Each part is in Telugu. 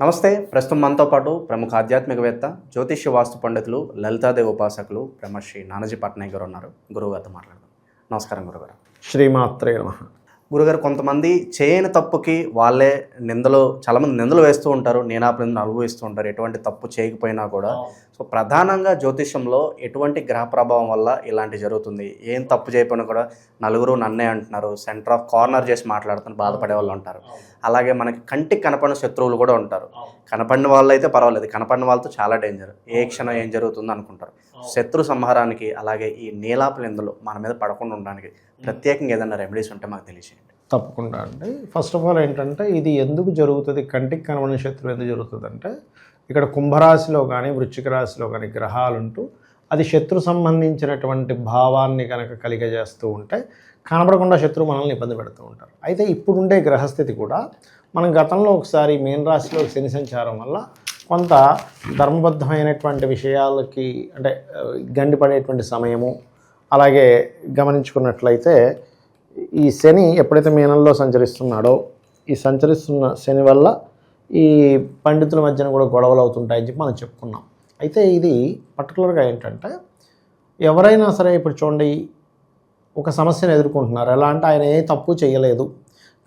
నమస్తే. ప్రస్తుతం మనతో పాటు ప్రముఖ ఆధ్యాత్మికవేత్త జ్యోతిష్య వాస్తు పండితులు లలితాదేవి ఉపాసకులు బ్రహ్మశ్రీ నానాజీ పట్నాయక్ గారు ఉన్నారు. గురువు గారితో మాట్లాడదాం. నమస్కారం గురుగారు. శ్రీమాత్రే నమ. గురుగారు కొంతమంది చేయని తప్పుకి వాళ్ళే నిందలు చాలామంది నిందలు వేస్తూ ఉంటారు. నేనాపు నిందలు అనుభవిస్తూ ఉంటారు. ఎటువంటి తప్పు చేయకపోయినా కూడా సో ప్రధానంగా జ్యోతిష్యంలో ఎటువంటి గ్రహ ప్రభావం వల్ల ఇలాంటి జరుగుతుంది? ఏం తప్పు చేయకపోయినా కూడా నలుగురు నన్నే అంటున్నారు సెంటర్ ఆఫ్ కార్నర్ చేసి మాట్లాడుతున్న బాధపడే వాళ్ళు ఉంటారు అలాగే మనకి కంటికి కనపడిన శత్రువులు కూడా ఉంటారు. కనపడిన వాళ్ళు అయితే పర్వాలేదు కనపడిన వాళ్ళతో చాలా డేంజర్ ఏ క్షణం ఏం జరుగుతుందో అనుకుంటారు. శత్రు సంహారానికి అలాగే ఈ నీలాపు నిందలు మన మీద పడకుండా ఉండడానికి ప్రత్యేకంగా ఏదైనా రెమెడీస్ ఉంటే మాకు తెలియచేయండి తప్పకుండా అండి. ఫస్ట్ ఆఫ్ ఆల్ ఏంటంటే ఇది ఎందుకు జరుగుతుంది? కంటికి కనబడిన శత్రువు ఎందుకు జరుగుతుంది అంటే ఇక్కడ కుంభరాశిలో కానీ వృశ్చిక రాశిలో కానీ గ్రహాలు ఉంటూ అది శత్రు సంబంధించినటువంటి భావాన్ని కనుక కలిగజేస్తూ ఉంటే కనబడకుండా శత్రువు మనల్ని ఇబ్బంది పెడుతూ ఉంటారు. అయితే ఇప్పుడుండే గ్రహస్థితి కూడా మనం గతంలో ఒకసారి మీన రాశిలో శని సంచారం వల్ల కొంత ధర్మబద్ధమైనటువంటి విషయాలకి అంటే గండిపడేటువంటి సమయము అలాగే గమనించుకున్నట్లయితే ఈ శని ఎప్పుడైతే మీనంలో సంచరిస్తున్నాడో ఈ సంచరిస్తున్న శని వల్ల ఈ పండితుల మధ్యన కూడా గొడవలు అవుతుంటాయని చెప్పి మనం చెప్పుకున్నాం. అయితే ఇది పర్టికులర్గా ఏంటంటే ఎవరైనా సరే ఇప్పుడు చూడండి ఒక సమస్యను ఎదుర్కొంటున్నారు. ఎలా అంటే ఆయన ఏ తప్పు చేయలేదు.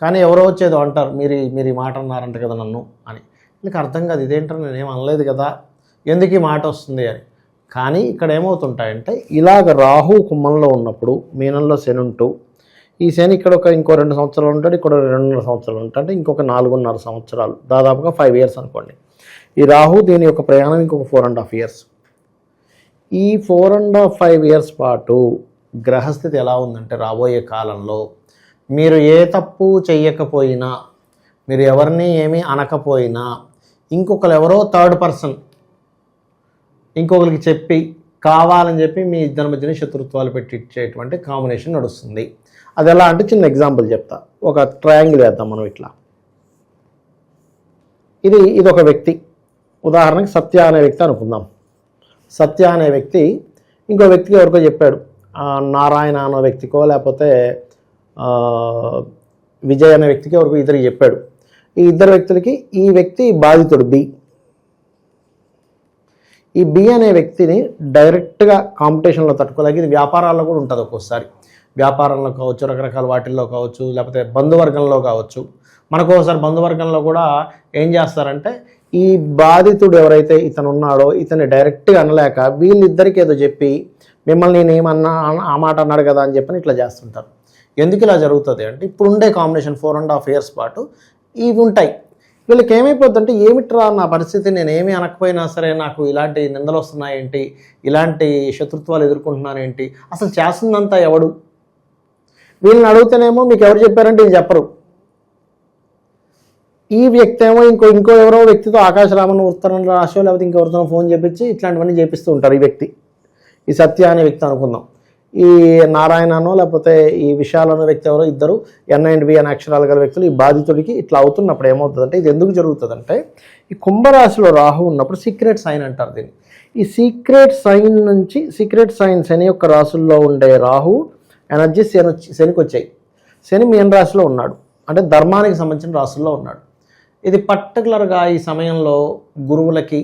కానీ ఎవరో వచ్చేదో అంటారు మీరు మీరు ఈ మాట అన్నారంట కదా నన్ను అని. నీకు అర్థం కాదు ఇదేంటో నేనేం అనలేదు కదా ఎందుకు ఈ మాట వస్తుంది అని. కానీ ఇక్కడ ఏమవుతుంటాయంటే ఇలాగ రాహు కుమ్మంలో ఉన్నప్పుడు మీనంలో శని ఉంటూ ఈ శని ఇక్కడ ఒక ఇంకో రెండు సంవత్సరాలు ఉంటాడు ఇక్కడ రెండున్నర సంవత్సరాలు ఉంటాడు. అంటే ఇంకొక నాలుగున్నర సంవత్సరాలు. దాదాపుగా ఫైవ్ ఇయర్స్ అనుకోండి. ఈ రాహు దీని యొక్క ప్రయాణం ఇంకొక ఫోర్ అండ్ హాఫ్ ఇయర్స్ ఈ four and half five years పాటు గ్రహస్థితి ఎలా ఉందంటే రాబోయే కాలంలో మీరు ఏ తప్పు చెయ్యకపోయినా మీరు ఎవరిని ఏమీ అనకపోయినా ఇంకొకరు ఎవరో థర్డ్ పర్సన్ ఇంకొకరికి చెప్పి కావాలని చెప్పి మీ ఇద్దరి మధ్యన శత్రుత్వాలు పెట్టించేటువంటి కాంబినేషన్ నడుస్తుంది. అది ఎలా అంటే చిన్న ఎగ్జాంపుల్ చెప్తా. ఒక ట్రయాంగిల్ వేద్దాం మనం ఇట్లా. ఇది ఇది ఒక వ్యక్తి. ఉదాహరణకి సత్య అనే వ్యక్తి అనుకుందాం. సత్య అనే వ్యక్తి ఇంకో వ్యక్తికి ఎవరికో చెప్పాడు. నారాయణ అనే వ్యక్తికో లేకపోతే విజయ్ అనే వ్యక్తికి ఎవరికో ఇద్దరికి చెప్పాడు. ఈ ఇద్దరు వ్యక్తులకి ఈ వ్యక్తి బాధితుడు బి. ఈ బి అనే వ్యక్తిని డైరెక్ట్గా కాంపిటీషన్లో తట్టుకోలేక ఇది వ్యాపారాల్లో కూడా ఉంటుంది ఒక్కోసారి. వ్యాపారంలో కావచ్చు రకరకాల వాటిల్లో కావచ్చు లేకపోతే బంధువర్గంలో కావచ్చు. మనకు ఒకసారి బంధువర్గంలో కూడా ఏం చేస్తారంటే ఈ బాధితుడు ఎవరైతే ఇతను ఉన్నాడో ఇతన్ని డైరెక్ట్గా అనలేక వీళ్ళిద్దరికి ఏదో చెప్పి మిమ్మల్ని నేను ఏమన్నా ఆ మాట అన్నాడు కదా అని చెప్పని ఇట్లా చేస్తుంటారు. ఎందుకు ఇలా జరుగుతుంది అంటే ఇప్పుడు ఉండే combination four and half years పాటు ఇవి ఉంటాయి. వీళ్ళకి ఏమైపోతుందంటే ఏమిట్రా నా పరిస్థితి? నేను అనకపోయినా సరే నాకు ఇలాంటి నిందలు వస్తున్నాయేంటి? ఇలాంటి శత్రుత్వాలు ఎదుర్కొంటున్నాను ఏంటి అసలు చేస్తుందంతా ఎవడు? వీళ్ళని అడిగితేనేమో మీకు ఎవరు చెప్పారంటే వీళ్ళు చెప్పరు. ఈ వ్యక్తి ఏమో ఇంకో ఇంకో ఎవరో వ్యక్తితో ఆకాశరామన్ ఉత్తరం రాసో లేకపోతే ఇంకెవరితో ఫోన్ చేపించి ఇట్లాంటివన్నీ చేపిస్తూ ఉంటారు ఈ వ్యక్తి. ఈ సత్య అనే వ్యక్తి అనుకుందాం. ఈ నారాయణనో లేకపోతే ఈ విశాల్ అనే వ్యక్తి ఎవరో ఇద్దరు ఎన్ అండ్ బి అనే అక్షరాలు గల వ్యక్తులు ఈ బాధితుడికి ఇట్లా అవుతున్నప్పుడు ఏమవుతుందంటే ఇది ఎందుకు జరుగుతుందంటే ఈ కుంభరాశిలో రాహు ఉన్నప్పుడు సీక్రెట్ సైన్ అంటారు దీన్ని. ఈ సీక్రెట్ సైన్ నుంచి సీక్రెట్ సైన్స్ అనే యొక్క రాసుల్లో ఉండే రాహు ఎనర్జీ శని వచ్చి శనికి వచ్చాయి. శని మీన రాశిలో ఉన్నాడు. అంటే ధర్మానికి సంబంధించిన రాశుల్లో ఉన్నాడు. ఇది పర్టికులర్గా ఈ సమయంలో గురువులకి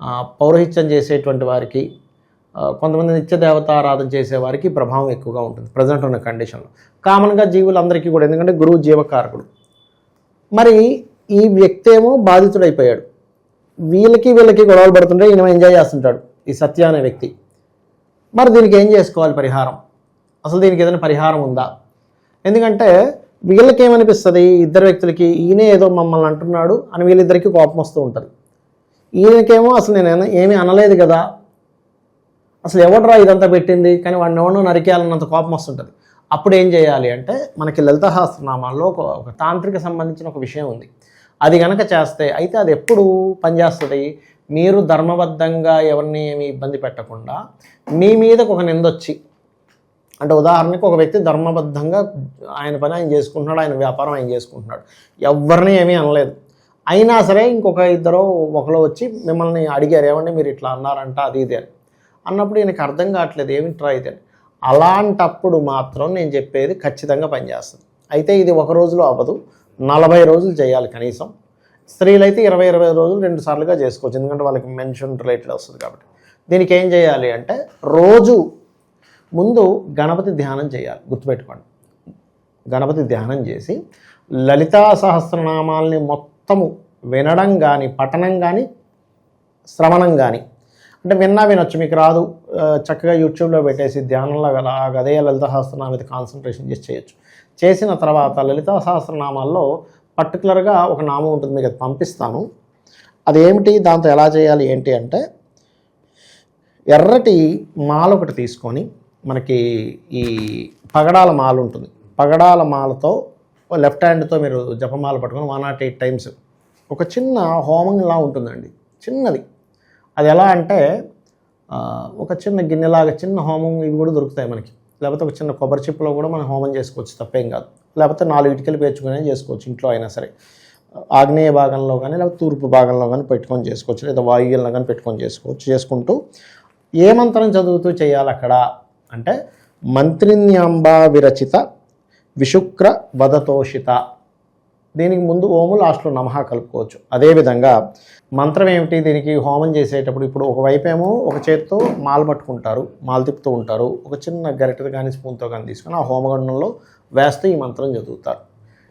పౌరహిత్యం పౌరోహిత్యం చేసేటువంటి వారికి కొంతమంది నిత్య దేవతారాధన చేసే వారికి ప్రభావం ఎక్కువగా ఉంటుంది ప్రజెంట్ ఉన్న కండిషన్లో కామన్గా జీవులందరికీ కూడా ఎందుకంటే గురువు జీవకారకుడు. మరి ఈ వ్యక్తి ఏమో బాధితుడైపోయాడు. వీళ్ళకి వీళ్ళకి గొడవలు పడుతుంటే ఈయన ఎంజాయ్ చేస్తుంటాడు. ఈ సత్య అనే వ్యక్తి. మరి దీనికి ఏం చేసుకోవాలి పరిహారం? అసలు దీనికి ఏదైనా పరిహారం ఉందా? ఎందుకంటే వీళ్ళకి ఏమనిపిస్తుంది ఇద్దరు వ్యక్తులకి ఈయనే ఏదో మమ్మల్ని అంటున్నాడు అని వీళ్ళిద్దరికీ కోపం వస్తూ ఉంటుంది. ఈయనకేమో అసలు నేను ఏమీ అనలేదు కదా. అసలు ఎవడరా ఇదంతా పెట్టింది? కానీ వాడిని ఎవడో నరికేయాలన్నంత కోపం వస్తుంటుంది. అప్పుడు ఏం చేయాలి అంటే మనకి లలితహాస్త్రనామాల్లో ఒక ఒక తాంత్రిక సంబంధించిన ఒక విషయం ఉంది. అది కనుక చేస్తే అయితే అది ఎప్పుడు పనిచేస్తుంది? మీరు ధర్మబద్ధంగా ఎవరిని ఏమి ఇబ్బంది పెట్టకుండా మీ మీదకు ఒక నిందొచ్చి అంటే ఉదాహరణకు ఒక వ్యక్తి ధర్మబద్ధంగా ఆయన పని ఆయన చేసుకుంటున్నాడు ఆయన వ్యాపారం ఆయన చేసుకుంటున్నాడు. ఎవరిని ఏమీ అనలేదు. అయినా సరే ఇంకొక ఇద్దరు ఒకరు వచ్చి మిమ్మల్ని అడిగారు ఏమండి మీరు ఇట్లా అన్నారంట అది ఇది అని. అన్నప్పుడు ఈయనకి అర్థం కావట్లేదు ఏమి ట్రై ఇది అని. అలాంటప్పుడు మాత్రం నేను చెప్పేది ఖచ్చితంగా పనిచేస్తుంది. అయితే ఇది ఒక రోజులో అవ్వదు నలభై రోజులు చేయాలి కనీసం. స్త్రీలు అయితే ఇరవై ఇరవై రోజులు రెండు సార్లుగా చేసుకోవచ్చు ఎందుకంటే వాళ్ళకి మెన్షన్ రిలేటెడ్ వస్తుంది కాబట్టి. దీనికి ఏం చేయాలి అంటే రోజు ముందు గణపతి ధ్యానం చేయాలి. గుర్తుపెట్టుకోండి. గణపతి ధ్యానం చేసి లలితా సహస్రనామాల్ని మొత్తము వినడం కానీ పఠనం కానీ శ్రవణం కానీ అంటే విన్నా వినొచ్చు. మీకు రాదు. చక్కగా యూట్యూబ్లో పెట్టేసి ధ్యానంలో అలాగ అదే లలిత సహస్రనామం మీద కాన్సన్ట్రేషన్ చేసి చేయొచ్చు. చేసిన తర్వాత లలితా సహస్రనామాల్లో పర్టికులర్గా ఒక నామం ఉంటుంది. మీకు అది పంపిస్తాను. అదేమిటి? దాంతో ఎలా చేయాలి? ఏంటి అంటే ఎర్రటి మాలొకటి తీసుకొని మనకి ఈ పగడాల మాల ఉంటుంది. పగడాల మాలతో లెఫ్ట్ హ్యాండ్తో మీరు జపమాల పట్టుకొని వన్ నాట్ ఎయిట్ టైమ్స్ ఒక చిన్న హోమంలా ఉంటుందండి. చిన్నది. అది ఎలా అంటే ఒక చిన్న గిన్నెలాగా చిన్న హోమం ఇవి కూడా దొరుకుతాయి మనకి. లేకపోతే ఒక చిన్న కొబ్బరి చిప్పులో కూడా మనం హోమం చేసుకోవచ్చు తప్పేం కాదు. లేకపోతే నాలుగు ఇటుకలు పేర్చుకునే చేసుకోవచ్చు ఇంట్లో అయినా సరే. ఆగ్నేయ భాగంలో కానీ లేకపోతే తూర్పు భాగంలో కానీ పెట్టుకొని చేసుకోవచ్చు. లేదా వాయువ్యంలో కానీ పెట్టుకొని చేసుకోవచ్చు. చేసుకుంటూ ఏ మంత్రం చదువుతూ చేయాలి అక్కడ? అంటే మంత్రిన్యాంబా విరచిత విశుక్ర వదతోషిత. దీనికి ముందు ఓము లాస్ట్లో నమః కలుపుకోవచ్చు. అదేవిధంగా మంత్రం ఏమిటి? దీనికి హోమం చేసేటప్పుడు ఇప్పుడు ఒకవైపు ఏమో ఒక చేత్తో మాలు పట్టుకుంటారు మాలు తిప్పుతూ ఉంటారు. ఒక చిన్న గరిటె కానీ స్పూన్తో కానీ తీసుకొని ఆ హోమగండంలో వేస్తూ ఈ మంత్రం చదువుతారు.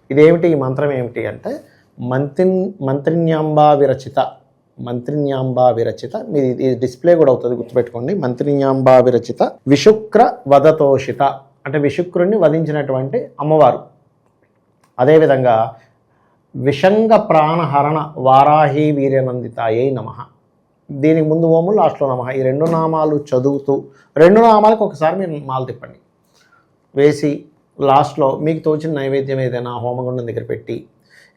ఇదేమిటి? ఈ మంత్రం ఏమిటి అంటే మంత్రి మంత్రిన్యాంబా విరచిత. మంత్రిన్యాంబా విరచిత మీది ఇది డిస్ప్లే కూడా అవుతుంది గుర్తుపెట్టుకోండి. మంత్రిన్యాంబా విరచిత విశుక్ర వదతోషిత అంటే విశుక్రుణ్ణి వధించినటువంటి అమ్మవారు. అదేవిధంగా విషంగ ప్రాణహరణ వారాహి వీర్యనందితాయే నమ. దీనికి ముందు ఓము లాస్ట్లో నమ. ఈ రెండు నామాలు చదువుతూ రెండు నామాలకు ఒకసారి మీరు మాల తిప్పండి. వేసి లాస్ట్లో మీకు తోచిన నైవేద్యం ఏదైనా హోమగుండం దగ్గర పెట్టి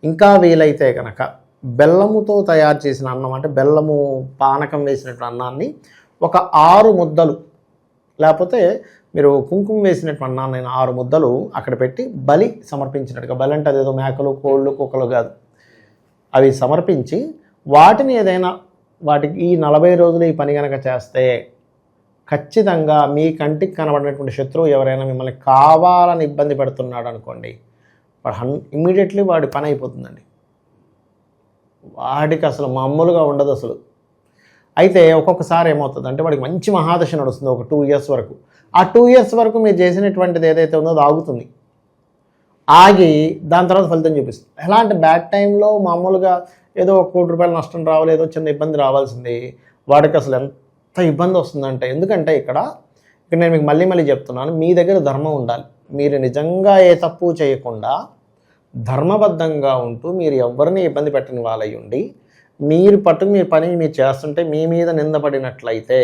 ఇంకా వీలైతే కనుక బెల్లముతో తయారు చేసిన అన్నం అంటే బెల్లము పానకం వేసినటువంటి అన్నాన్ని ఒక ఆరు ముద్దలు లేకపోతే మీరు కుంకుమ వేసినటువంటి అన్నాన్ని ఆరు ముద్దలు అక్కడ పెట్టి బలి సమర్పించినట్టుగా బలి అంటే అదేదో మేకలు కోళ్ళు కుక్కలు కాదు. అవి సమర్పించి వాటిని ఏదైనా వాటికి ఈ నలభై రోజులు ఈ పని కనుక చేస్తే ఖచ్చితంగా మీ కంటికి కనబడినటువంటి శత్రువు ఎవరైనా మిమ్మల్ని కావాలని ఇబ్బంది పెడుతున్నాడు అనుకోండి వాడు హన్ ఇమ్మీడియట్లీ వాడి పని అయిపోతుందండి. వాడికి అసలు మామూలుగా ఉండదు అసలు. అయితే ఒక్కొక్కసారి ఏమవుతుంది అంటే వాడికి మంచి మహాదశ నడుస్తుంది ఒక టూ ఇయర్స్ వరకు. ఆ టూ ఇయర్స్ వరకు మీరు చేసినటువంటిది ఏదైతే ఉందో అది ఆగుతుంది. ఆగి దాని తర్వాత ఫలితం చూపిస్తుంది. ఎలా అంటే బ్యాడ్ టైంలో మామూలుగా ఏదో ఒక కోటి రూపాయల నష్టం రావాలి ఏదో చిన్న ఇబ్బంది రావాల్సింది. వాడికి అసలు ఎంత ఇబ్బంది వస్తుందంటే ఎందుకంటే ఇక్కడ ఇక్కడ నేను మీకు మళ్ళీ మళ్ళీ చెప్తున్నాను మీ దగ్గర ధర్మం ఉండాలి. మీరు నిజంగా ఏ తప్పు చేయకుండా ధర్మబద్ధంగా ఉంటూ మీరు ఎవరిని ఇబ్బంది పెట్టని వాళ్ళై ఉండి మీరు పట్టుకు మీ పని మీరు చేస్తుంటే మీ మీద నిందపడినట్లయితే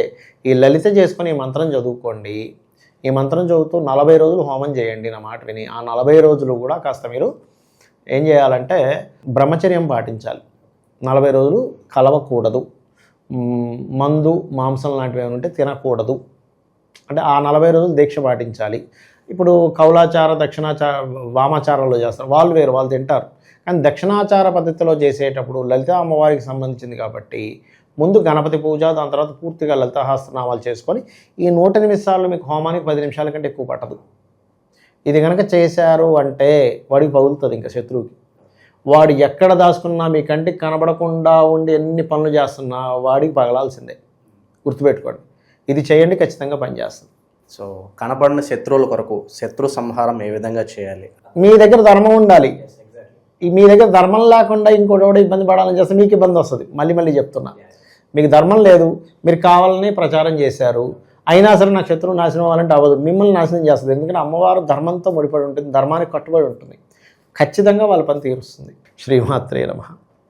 ఈ లలిత చేసుకొని ఈ మంత్రం చదువుకోండి. ఈ మంత్రం చదువుతూ నలభై రోజులు హోమం చేయండి నా మాట విని. ఆ నలభై రోజులు కూడా కాస్త మీరు ఏం చేయాలంటే బ్రహ్మచర్యం పాటించాలి. నలభై రోజులు కలవకూడదు. మందు మాంసం లాంటివి ఏమైనా ఉంటే తినకూడదు. అంటే ఆ నలభై రోజులు దీక్ష పాటించాలి. ఇప్పుడు కౌలాచార దక్షిణాచార వామాచారాలు చేస్తారు. వాళ్ళు వేరు వాళ్ళు తింటారు. కానీ దక్షిణాచార పద్ధతిలో చేసేటప్పుడు లలిత అమ్మవారికి సంబంధించింది కాబట్టి ముందు గణపతి పూజ దాని తర్వాత పూర్తిగా లలితాహాస్త్రనామాలు చేసుకొని ఈ నూట ఎనిమిది సార్లు మీకు హోమానికి పది నిమిషాల కంటే ఎక్కువ పట్టదు. ఇది కనుక చేశారు అంటే వాడికి పగులుతుంది ఇంకా శత్రువుకి. వాడు ఎక్కడ దాచుకున్నా మీ కంటికి కనబడకుండా ఉండి ఎన్ని పనులు చేస్తున్నా వాడికి పగలాల్సిందే. గుర్తుపెట్టుకోండి. ఇది చేయండి ఖచ్చితంగా పనిచేస్తుంది సో కనపడిన శత్రువుల కొరకు శత్రు సంహారం ఏ విధంగా చేయాలి? మీ దగ్గర ధర్మం ఉండాలి. ఈ మీ దగ్గర ధర్మం లేకుండా ఇంకోటి కూడా ఇబ్బంది పడాలని చేస్తే మీకు ఇబ్బంది వస్తుంది. మళ్ళీ మళ్ళీ చెప్తున్నా. మీకు ధర్మం లేదు మీరు కావాలని ప్రచారం చేశారు అయినా సరే నా శత్రువు నాశనం అవ్వాలంటే అవ్వదు. మిమ్మల్ని నాశనం చేస్తుంది. ఎందుకంటే అమ్మవారు ధర్మంతో ముడిపడి ఉంటుంది ధర్మానికి కట్టుబడి ఉంటుంది. ఖచ్చితంగా వాళ్ళ పని తీరుస్తుంది. శ్రీమాత్రే నమ.